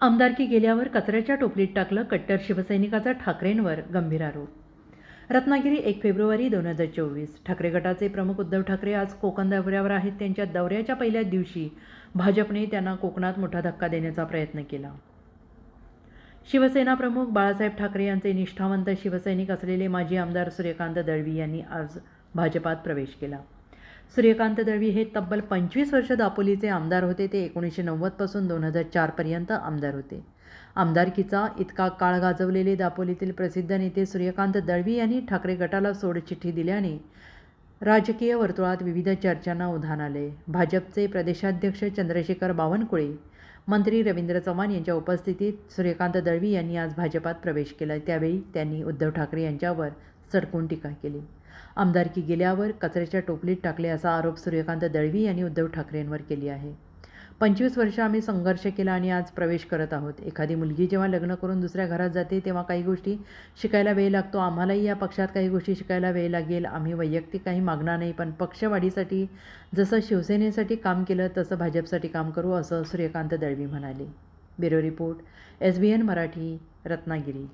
आमदारकी गेल्यावर कचऱ्याच्या टोपलीत टाकलं कट्टर शिवसैनिकाचा ठाकरेंवर गंभीर आरोप. रत्नागिरी एक फेब्रुवारी दोन हजार चोवीस. ठाकरे गटाचे प्रमुख उद्धव ठाकरे आज कोकण दौऱ्यावर आहेत. त्यांच्या दौऱ्याच्या पहिल्याच दिवशी भाजपने त्यांना कोकणात मोठा धक्का देण्याचा प्रयत्न केला. शिवसेना प्रमुख बाळासाहेब ठाकरे यांचे निष्ठावंत शिवसैनिक असलेले माजी आमदार सूर्यकांत दळवी यांनी आज भाजपात प्रवेश केला. सूर्यकांत दळवी हे तब्बल पंचवीस वर्ष दापोलीचे आमदार होते. ते एकोणीसशे नव्वदपासून दोन हजार चारपर्यंत आमदार होते. आमदारकीचा इतका काळ गाजवलेले दापोलीतील प्रसिद्ध नेते सूर्यकांत दळवी यांनी ठाकरे गटाला सोडचिठ्ठी दिल्याने राजकीय वर्तुळात विविध चर्चांना उधाण आले. भाजपचे प्रदेशाध्यक्ष चंद्रशेखर बावनकुळे मंत्री रवींद्र चव्हाण यांच्या उपस्थितीत सूर्यकांत दळवी यांनी आज भाजपात प्रवेश केला. त्यावेळी त्यांनी उद्धव ठाकरे यांच्यावर सडकून टीका केली. आमदारकी गेल्यावर कचऱ्याच्या टोपलीत टाकले असा आरोप सूर्यकांत दळवी यांनी उद्धव ठाकरेंवर केली आहे. पंचवीस वर्ष आम्ही संघर्ष केला आणि आज प्रवेश करत आहोत. एखादी मुलगी जेव्हा लग्न करून दुसऱ्या घरात जाते तेव्हा काही गोष्टी शिकायला वेळ लागतो. आम्हालाही या पक्षात काही गोष्टी शिकायला वेळ लागेल. आम्ही वैयक्तिक काही मागणार नाही पण पक्षवाढीसाठी जसं शिवसेनेसाठी काम केलं तसं भाजपसाठी काम करू असं सूर्यकांत दळवी म्हणाले. Bureau report S B N Marathi Ratnagiri.